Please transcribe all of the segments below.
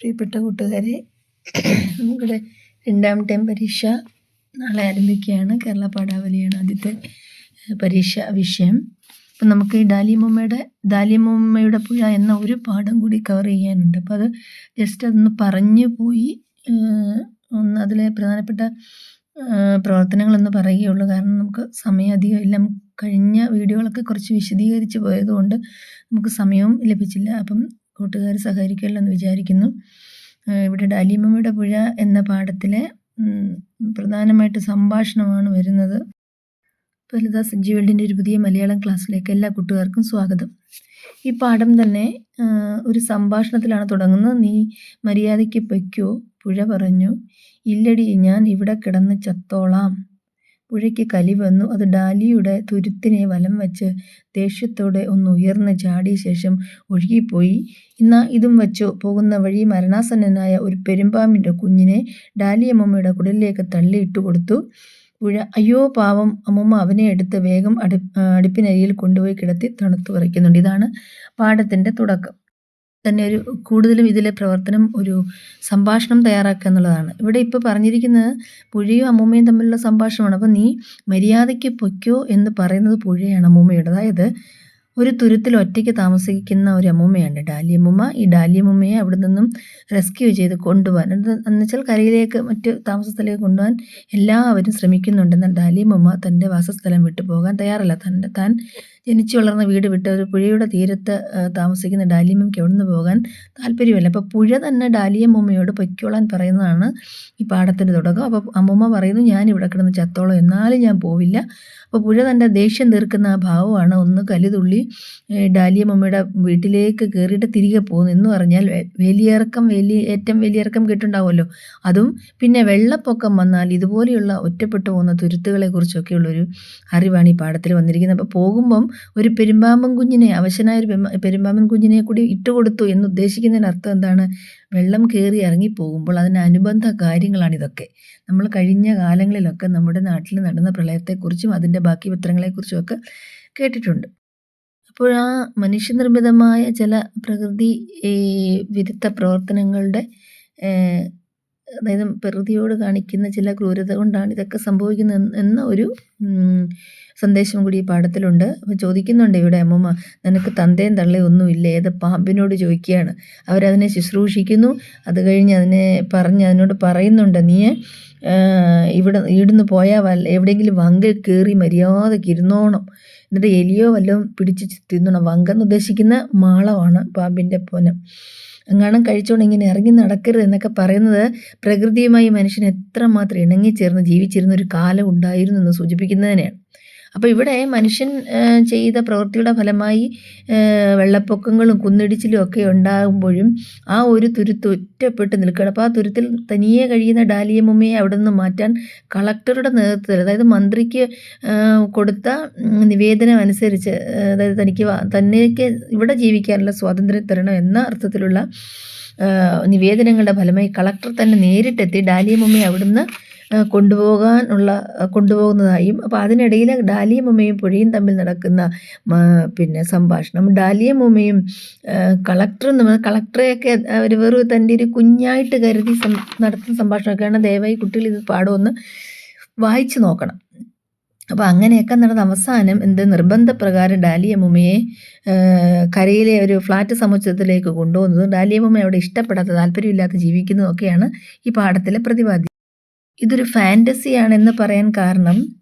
പ്രിയപ്പെട്ട കൂട്ടുകാരെ നമ്മുടെ രണ്ടാം ടൈം പരീക്ഷ നാളെ ആരംഭിക്കുകയാണ്. കേരള പാഠാവലിയാണ് ആദ്യത്തെ പരീക്ഷ വിഷയം. അപ്പം നമുക്ക് ഈ ഡാലിയമ്മയുടെ ഡാലിയമ്മയുടെ പുഴ എന്ന ഒരു പാഠം കൂടി കവർ ചെയ്യാനുണ്ട്. അപ്പോൾ അത് ജസ്റ്റ് അതൊന്ന് പറഞ്ഞു പോയി ഒന്ന് അതിലെ പ്രധാനപ്പെട്ട പ്രവർത്തനങ്ങളൊന്ന് പറയുകയുള്ളൂ. കാരണം നമുക്ക് സമയം അധികം ഇല്ല. കഴിഞ്ഞ വീഡിയോകളൊക്കെ കുറച്ച് വിശദീകരിച്ച് പോയതുകൊണ്ട് നമുക്ക് സമയവും ലഭിച്ചില്ല. അപ്പം കൂട്ടുകാർ സഹകരിക്കുമല്ലോ വിചാരിക്കുന്നു. ഇവിടെ ഡാലിമമ്മയുടെ പുഴ എന്ന പാഠത്തിലെ പ്രധാനമായിട്ട് സംഭാഷണമാണ് വരുന്നത്. ഫലിതാ വേൾഡിന്റെ ഒരു പുതിയ മലയാളം ക്ലാസ്സിലേക്ക് എല്ലാ കൂട്ടുകാർക്കും സ്വാഗതം. ഈ പാഠം തന്നെ ഒരു സംഭാഷണത്തിലാണ് തുടങ്ങുന്നത്. നീ മര്യാദയ്ക്ക് പൊയ്ക്കോ പുഴ പറഞ്ഞു. ഇല്ലടി ഞാൻ ഇവിടെ കിടന്ന് ചത്തോളാം. പുഴയ്ക്ക് കലി വന്നു. അത് ഡാലിയുടെ തുരുത്തിനെ വലം വെച്ച് ദേഷ്യത്തോടെ ഒന്ന് ഉയർന്ന് ചാടിയ ശേഷം ഒഴുകിപ്പോയി. ഇന്നാ ഇതും വച്ചോ. പോകുന്ന വഴി മരണാസന്നനായ ഒരു പെരുമ്പാമ്പിന്റെ കുഞ്ഞിനെ ഡാലിയമ്മയുടെ കുടലിലേക്ക് തള്ളിയിട്ട് കൊടുത്തു. പുഴ അയ്യോ പാവം. അമ്മമ്മ അവനെ എടുത്ത് വേഗം അടു അടുപ്പിനരിയിൽ കൊണ്ടുപോയി കിടത്തി തണുത്തു വരയ്ക്കുന്നുണ്ട് ഇതാണ് പാഠത്തിന്റെ തുടക്കം. തന്നെ ഒരു കൂടുതലും ഇതിലെ പ്രവർത്തനം ഒരു സംഭാഷണം തയ്യാറാക്കുക എന്നുള്ളതാണ്. ഇവിടെ ഇപ്പോൾ പറഞ്ഞിരിക്കുന്നത് പുഴയും അമ്മൂമ്മയും തമ്മിലുള്ള സംഭാഷണമാണ്. അപ്പോൾ നീ മര്യാദയ്ക്ക് പൊയ്ക്കോ എന്ന് പറയുന്നത് പുഴയാണ് അമ്മൂമ്മയുടെ അതായത് ഒരു തുരുത്തിൽ ഒറ്റയ്ക്ക് താമസിക്കുന്ന ഒരു അമ്മൂമ്മയാണ് ഡാലിയമ്മൂമ്മ ഈ ഡാലിയമ്മൂമ്മയെ അവിടെ നിന്നും റെസ്ക്യൂ ചെയ്ത് കൊണ്ടുപോകാൻ എന്ന് എന്നുവെച്ചാൽ കരയിലേക്ക് മറ്റ് താമസ സ്ഥലത്തേക്ക് കൊണ്ടുപോകാൻ എല്ലാവരും ശ്രമിക്കുന്നുണ്ട്. എന്നാൽ ഡാലിയമ്മൂമ്മ തന്റെ വാസസ്ഥലം വിട്ടു പോകാൻ തയ്യാറല്ല. തന്റെ താൻ ജനിച്ചു വളർന്ന വീട് വിട്ട് ഒരു പുഴയുടെ തീരത്ത് താമസിക്കുന്ന ഡാലിയമ്മയ്ക്ക് അവിടെ നിന്ന് പോകാൻ താല്പര്യമില്ല. അപ്പോൾ പുഴ തന്നെ ഡാലിയമ്മൂമ്മയോട് പൊയ്ക്കോളാൻ പറയുന്നതാണ് ഈ പാഠത്തിന്റെ തുടക്കം. അപ്പോൾ അമ്മൂമ്മ പറയുന്നു ഞാൻ ഇവിടെ കിടന്ന് ചത്തോളം. എന്നാലും ഞാൻ പോവില്ല. അപ്പോൾ പുഴ തന്റെ ദേഷ്യം തീർക്കുന്ന ആ ഭാവമാണ് ഒന്ന് കലിതുള്ളി ഡാലിയ ഡാലിയമ്മയുടെ വീട്ടിലേക്ക് കയറിയിട്ട് തിരികെ പോകുന്നു. എന്ന് പറഞ്ഞാൽ വെ- വലിയ വേലി ഏറ്റവും വേലിയിറക്കം കിട്ടുണ്ടാവുമല്ലോ അതും പിന്നെ വെള്ളപ്പൊക്കം വന്നാൽ ഇതുപോലെയുള്ള ഒറ്റപ്പെട്ടു പോകുന്ന തുരുത്തുകളെ കുറിച്ചൊക്കെയുള്ളൊരു അറിവാണ് ഈ പാഠത്തിൽ വന്നിരിക്കുന്നത്. അപ്പോൾ പോകുമ്പം ഒരു പെരുമ്പാമ്പൻ കുഞ്ഞിനെ അവശനായ ഒരു പെരുമ്പ- പെരുമ്പാമ്പൻ കുഞ്ഞിനെ കൂടി ഇട്ടുകൊടുത്തു എന്ന് ഉദ്ദേശിക്കുന്നതിന് അർത്ഥം എന്താണ്? വെള്ളം കയറി ഇറങ്ങിപ്പോകുമ്പോൾ അതിന് അനുബന്ധ കാര്യങ്ങളാണ് ഇതൊക്കെ. നമ്മൾ കഴിഞ്ഞ കാലങ്ങളിലൊക്കെ നമ്മുടെ നാട്ടിൽ നടന്ന പ്രളയത്തെക്കുറിച്ചും അതിന്റെ ബാക്കി പത്രങ്ങളെക്കുറിച്ചും ഒക്കെ കേട്ടിട്ടുണ്ട്. അപ്പോൾ ആ മനുഷ്യനിർമ്മിതമായ ചില പ്രകൃതി വിരുദ്ധ പ്രവർത്തനങ്ങളുടെ അതായത് പ്രകൃതിയോട് കാണിക്കുന്ന ചില ക്രൂരത കൊണ്ടാണ് ഇതൊക്കെ സംഭവിക്കുന്നത് എന്ന് ഒരു സന്ദേശം കൂടി ഈ പാഠത്തിലുണ്ട്. അപ്പോൾ ചോദിക്കുന്നുണ്ട് ഇവിടെ അമ്മമ്മ നിനക്ക് തന്തയും തള്ളയും ഒന്നുമില്ല? ഏത് പാമ്പിനോട് ചോദിക്കുകയാണ്? അവരതിനെ ശുശ്രൂഷിക്കുന്നു. അത് കഴിഞ്ഞ് അതിനെ പറഞ്ഞ് അതിനോട് പറയുന്നുണ്ട് നീ ഇവിടെ ഇവിടുന്ന് പോയാൽ വല്ല എവിടെയെങ്കിലും വങ്കിൽ കയറി മര്യാദയ്ക്ക് ഇരുന്നോണം. എന്നിട്ട് എലിയോ വല്ലതും പിടിച്ച് തിന്നണം. വങ്കെന്ന് ഉദ്ദേശിക്കുന്ന മാളമാണ് പാമ്പിന്റെ പൊനം. എങ്ങാനും കഴിച്ചുകൊണ്ട് ഇങ്ങനെ ഇറങ്ങി നടക്കരുത് എന്നൊക്കെ പറയുന്നത് പ്രകൃതിയുമായി മനുഷ്യൻ എത്രമാത്രം ഇണങ്ങിച്ചേർന്ന് ജീവിച്ചിരുന്ന ഒരു കാലം ഉണ്ടായിരുന്നു എന്ന് സൂചിപ്പിക്കുന്നതിനെയാണ്. അപ്പോൾ ഇവിടെ മനുഷ്യൻ ചെയ്ത പ്രവൃത്തിയുടെ ഫലമായി വെള്ളപ്പൊക്കങ്ങളും കുന്നിടിച്ചിലും ഒക്കെ ഉണ്ടാകുമ്പോഴും ആ ഒരു തുരുത്ത് ഒറ്റപ്പെട്ട് നിൽക്കുകയാണ്. അപ്പോൾ ആ തുരുത്തിൽ തനിയെ കഴിയുന്ന ഡാലിയമ്മയെ അവിടെ നിന്ന് മാറ്റാൻ കളക്ടറുടെ നേതൃത്വത്തിൽ അതായത് മന്ത്രിക്ക് കൊടുത്ത നിവേദനം അനുസരിച്ച് അതായത് തനിക്ക് തന്നേക്ക് ഇവിടെ ജീവിക്കാനുള്ള സ്വാതന്ത്ര്യം തരണം എന്ന അർത്ഥത്തിലുള്ള നിവേദനങ്ങളുടെ ഫലമായി കളക്ടർ തന്നെ നേരിട്ടെത്തി ഡാലിയമ്മയെ അവിടുന്ന് കൊണ്ടുപോകാനുള്ള കൊണ്ടുപോകുന്നതായും അപ്പോൾ അതിനിടയിൽ ഡാലിയും ഉമ്മയും പുഴയും തമ്മിൽ നടക്കുന്ന പിന്നെ സംഭാഷണം. ഡാലിയും ഉമ്മയും കളക്ടറും തമ്മിൽ കളക്ടറെയൊക്കെ അവർ വെറും തന്റെ ഒരു കുഞ്ഞായിട്ട് കരുതി നടത്തുന്ന സംഭാഷണമൊക്കെയാണ് ദയവായി കുട്ടികൾ ഇത് പാടുമെന്ന് വായിച്ചു നോക്കണം. അപ്പോൾ അങ്ങനെയൊക്കെ നടന്ന അവസാനം എന്ത് നിർബന്ധപ്രകാരം ഡാലിയമ്മയെ കരയിലെ ഒരു ഫ്ലാറ്റ് സമുച്ചയത്തിലേക്ക് കൊണ്ടുപോകുന്നതും ഡാലിയമ്മ അവിടെ ഇഷ്ടപ്പെടാത്ത താല്പര്യമില്ലാത്ത ജീവിക്കുന്നതും ഒക്കെയാണ് ഈ പാഠത്തിലെ പ്രതിപാദ്യം. ഇതൊരു ഫാന്റസിയാണെന്ന് പറയാൻ കാരണം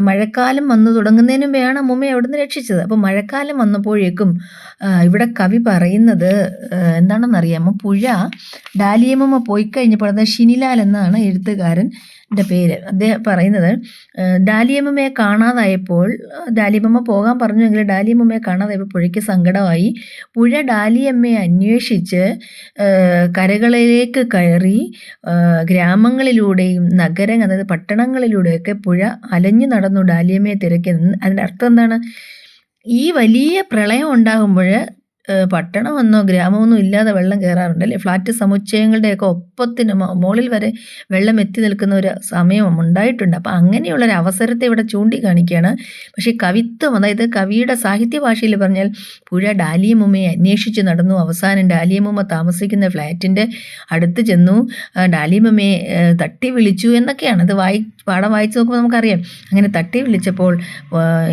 മഴക്കാലം വന്നു തുടങ്ങുന്നതിനും വേണം അമ്മൂമ്മയെ അവിടെ നിന്ന് രക്ഷിച്ചത്. അപ്പോൾ മഴക്കാലം വന്നപ്പോഴേക്കും ഇവിടെ കവി പറയുന്നത് എന്താണെന്നറിയാമോ? പുഴ ഡാലിയമ്മ പോയി കഴിഞ്ഞപ്പോൾ അത് ഷിനിലാൽ എന്നാണ് എഴുത്തുകാരന്റെ പേര്. അദ്ദേഹം പറയുന്നത് ഡാലിയമ്മയെ കാണാതായപ്പോൾ ഡാലിയമ്മ പോകാൻ പറഞ്ഞുവെങ്കിൽ ഡാലിയമ്മയെ കാണാതായപ്പോൾ പുഴയ്ക്ക് സങ്കടമായി. പുഴ ഡാലിയമ്മയെ അന്വേഷിച്ച് കരകളിലേക്ക് കയറി ഗ്രാമങ്ങളിലൂടെയും നഗരങ്ങൾ അതായത് പട്ടണങ്ങളിലൂടെയൊക്കെ പുഴ അലഞ്ഞു നടന്നു ഡാലിയമ്മയെ തിരക്കി അതിന്റെ അർത്ഥം എന്താണ്? ഈ വലിയ പ്രളയം ഉണ്ടാകുമ്പോൾ പട്ടണമൊന്നോ ഗ്രാമമൊന്നും ഇല്ലാതെ വെള്ളം കയറാറുണ്ട് അല്ലേ? ഫ്ലാറ്റ് സമുച്ചയങ്ങളുടെയൊക്കെ ഒപ്പത്തിന് മോളിൽ മുകളിൽ വരെ വെള്ളം എത്തി നിൽക്കുന്ന ഒരു സമയം ഉണ്ടായിട്ടുണ്ട്. അപ്പം അങ്ങനെയുള്ളൊരു അവസരത്തെ ഇവിടെ ചൂണ്ടിക്കാണിക്കുകയാണ്. പക്ഷേ കവിത്വം അതായത് കവിയുടെ സാഹിത്യ ഭാഷയിൽ പറഞ്ഞാൽ പുഴ ഡാലിയമ്മയെ അന്വേഷിച്ച് നടന്നു. അവസാനം ഡാലിയമ്മ താമസിക്കുന്ന ഫ്ലാറ്റിന്റെ അടുത്ത് ചെന്നു. ഡാലിയമ്മയെ തട്ടി വിളിച്ചു എന്നൊക്കെയാണ്. അത് വായി പാഠം വായിച്ച് നോക്കുമ്പോൾ നമുക്കറിയാം. അങ്ങനെ തട്ടി വിളിച്ചപ്പോൾ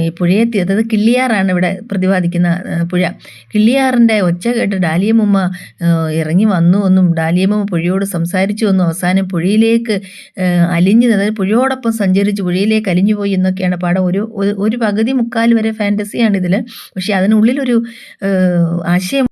ഈ പുഴയെത്തി അതായത് കിള്ളിയാറാണ് ഇവിടെ പ്രതിപാദിക്കുന്ന പുഴ. കിള്ളിയാറിന്റെ ഒച്ച കേട്ട് ഡാലിയമ്മ ഇറങ്ങി വന്നു എന്നും ഡാലിയമ്മ പുഴയോട് സംസാരിച്ചു എന്നും അവസാനം പുഴയിലേക്ക് അലിഞ്ഞു അതായത് പുഴയോടൊപ്പം സഞ്ചരിച്ച് പുഴയിലേക്ക് അലിഞ്ഞു പോയി എന്നൊക്കെയാണ് പാഠം. ഒരു ഒരു- പകുതി മുക്കാൽ വരെ ഫാന്റസിയാണ് ഇതിൽ പക്ഷേ അതിനുള്ളിലൊരു ആശയം